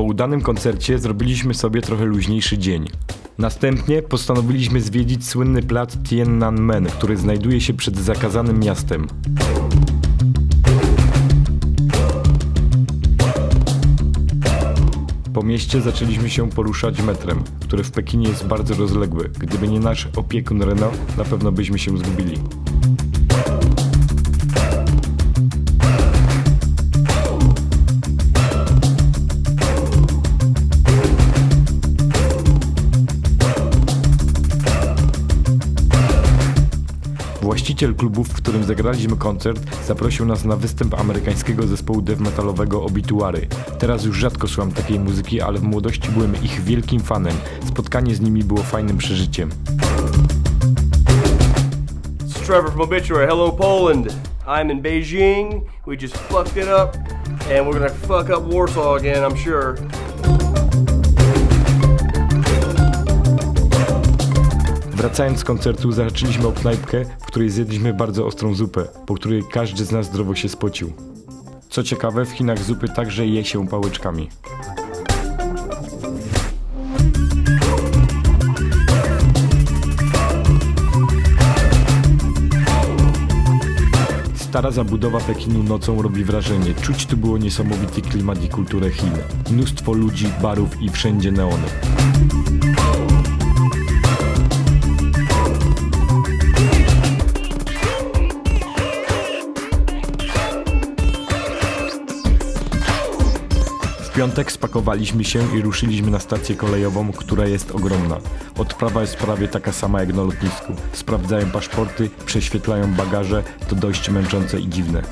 Po udanym koncercie zrobiliśmy sobie trochę luźniejszy dzień. Następnie postanowiliśmy zwiedzić słynny plac Tiananmen, który znajduje się przed zakazanym miastem. Po mieście zaczęliśmy się poruszać metrem, który w Pekinie jest bardzo rozległy. Gdyby nie nasz opiekun Renault, na pewno byśmy się zgubili. Właściciel klubu, w którym zagraliśmy koncert, zaprosił nas na występ amerykańskiego zespołu death metalowego Obituary. Teraz już rzadko słucham takiej muzyki, ale w młodości byłem ich wielkim fanem. Spotkanie z nimi było fajnym przeżyciem. It's Trevor from Obituary. Hello, Poland. I'm in Beijing. We just fucked it up, and we're gonna fuck up Warsaw again, I'm sure. Wracając z koncertu, zahaczyliśmy o knajpkę, w której zjedliśmy bardzo ostrą zupę, po której każdy z nas zdrowo się spocił. Co ciekawe, w Chinach zupy także je się pałeczkami. Stara zabudowa Pekinu nocą robi wrażenie. Czuć tu było niesamowity klimat i kulturę Chin. Mnóstwo ludzi, barów i wszędzie neony. Piątek spakowaliśmy się i ruszyliśmy na stację kolejową, która jest ogromna. Odprawa jest prawie taka sama jak na lotnisku. Sprawdzają paszporty, prześwietlają bagaże, to dość męczące i dziwne.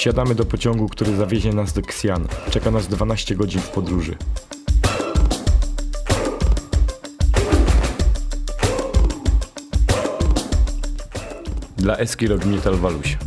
Wsiadamy do pociągu, który zawiezie nas do Xi'an. Czeka nas 12 godzin w podróży. Dla Eski Rock Metal Waluś.